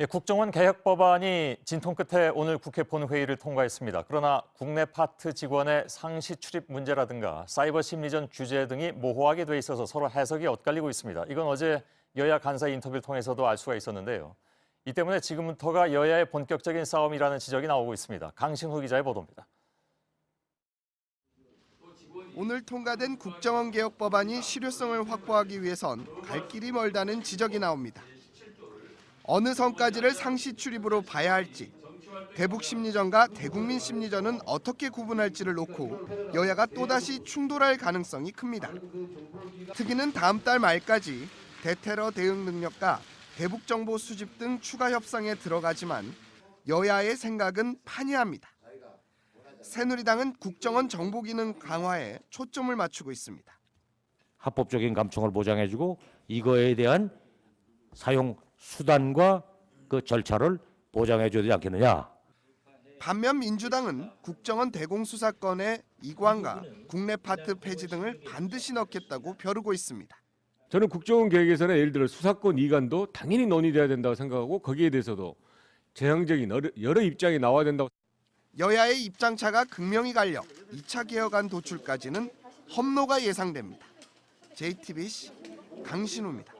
예, 국정원 개혁 법안이 진통 끝에 오늘 국회 본회의를 통과했습니다. 그러나 국내 파트 직원의 상시 출입 문제라든가 사이버 심리전 규제 등이 모호하게 돼 있어서 서로 해석이 엇갈리고 있습니다. 이건 어제 여야 간사 인터뷰를 통해서도 알 수가 있었는데요. 이 때문에 지금부터가 여야의 본격적인 싸움이라는 지적이 나오고 있습니다. 강신호 기자의 보도입니다. 오늘 통과된 국정원 개혁 법안이 실효성을 확보하기 위해선 갈 길이 멀다는 지적이 나옵니다. 어느 선까지를 상시 출입으로 봐야 할지, 대북 심리전과 대국민 심리전은 어떻게 구분할지를 놓고 여야가 또다시 충돌할 가능성이 큽니다. 특위는 다음 달 말까지 대테러 대응 능력과 대북 정보 수집 등 추가 협상에 들어가지만 여야의 생각은 판이합니다. 새누리당은 국정원 정보 기능 강화에 초점을 맞추고 있습니다. 합법적인 감청을 보장해주고 이거에 대한 사용 수단과 그 절차를 보장해 줘야 되지 않겠느냐. 반면 민주당은 국정원 대공수사권의 이관과 국내 파트 폐지 등을 반드시 넣겠다고 벼르고 있습니다. 저는 국정원 계획에서는 예를 들어 수사권 이관도 당연히 논의돼야 된다고 생각하고 거기에 대해서도 여러, 여러 입장이 나와야 된다고 여야의 입장차가 극명히 갈려 2차 개혁안 도출까지는 험로가 예상됩니다. JTBC 강신우입니다.